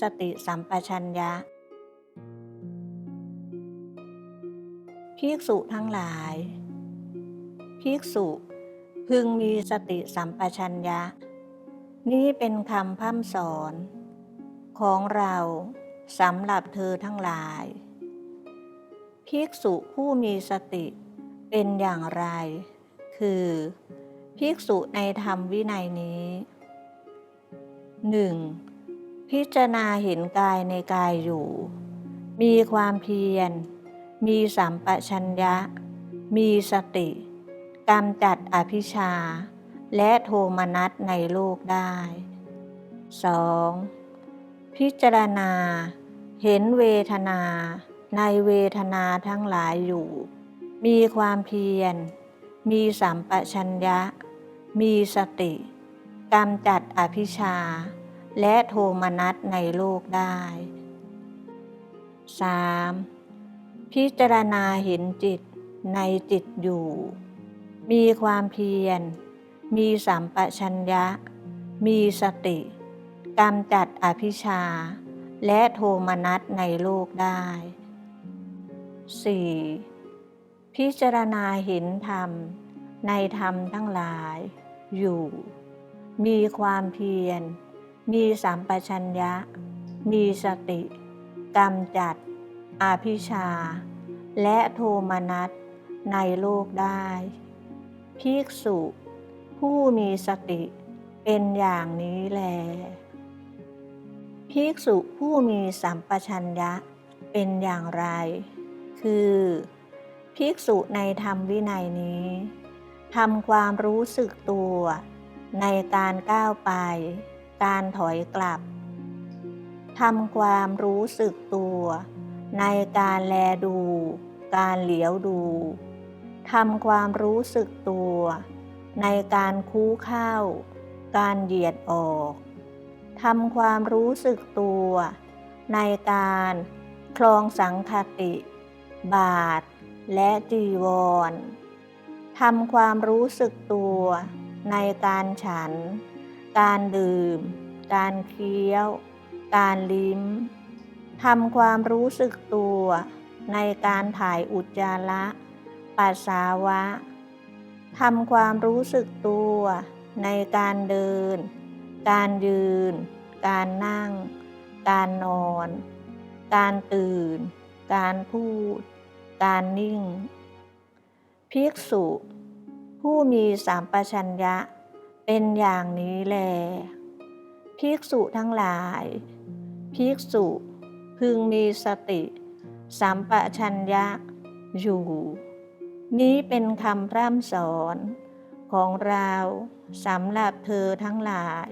สติสัมปชัญญะภิกษุทั้งหลายภิกษุพึงมีสติสัมปชัญญะ นี้เป็นคำพร่ำสอน ของเราสำหรับเธอทั้งหลายภิกษุผู้มีสติเป็นอย่างไร คือภิกษุในธรรมวินัยนี้ 1. พิจารณาเห็นกายในกายอยู่ มีความเพียร มีสัมปชัญญะ มีสติกำจัดอภิชา และโทมนัสในโลกได้ 2. พิจารณา เห็นเวทนา ในเวทนาทั้งหลายอยู่ มีความเพียร มีสัมปชัญญะ มีสติกำจัดอภิชา และโทมนัสในโลกได้ 3. พิจารณาเห็นจิตในจิตอยู่ มีความเพียร มีสัมปชัญญะ มีสติกำจัดอภิชา และโทมนัสในโลกได้ 4. พิจารณาเห็นธรรม ในธรรมทั้งหลาย อยู่ มีความเพียร มีสัมปชัญญะ มีสติกำจัด อาภิชา และโทมนัสในโลกได้ ภิกษุ ผู้มีสติเป็นอย่างนี้แล ภิกษุผู้มีสัมปชัญญะเป็นอย่างไร คือ ภิกษุในธรรมวินัยนี้ทำความรู้สึกตัวในการก้าวไป การถอยกลับทำความรู้สึกตัว ในการแลดู การเหลียวดูทำความรู้สึกตัว ในการคู้เข้า การเหยียดออกทำความรู้สึกตัว ในการคลองสังคติ บาท และจีวรทำความรู้สึกตัว ในการฉัน การดื่ม การเคี้ยว การลิ้มทำความรู้สึกตัวในการถ่ายอุจจาระปัสสาวะทำความรู้สึกตัวในการเดิน การยืน การนั่ง การนอน การตื่น การพูด การนิ่ง ภิกษุ ผู้มีสามปชัญญะ เป็นอย่างนี้แลภิกษุทั้งหลายภิกษุพึงมีสติสัมปชัญญะอยู่ นี้เป็นคำพร่ำสอนของเราสำหรับเธอทั้งหลาย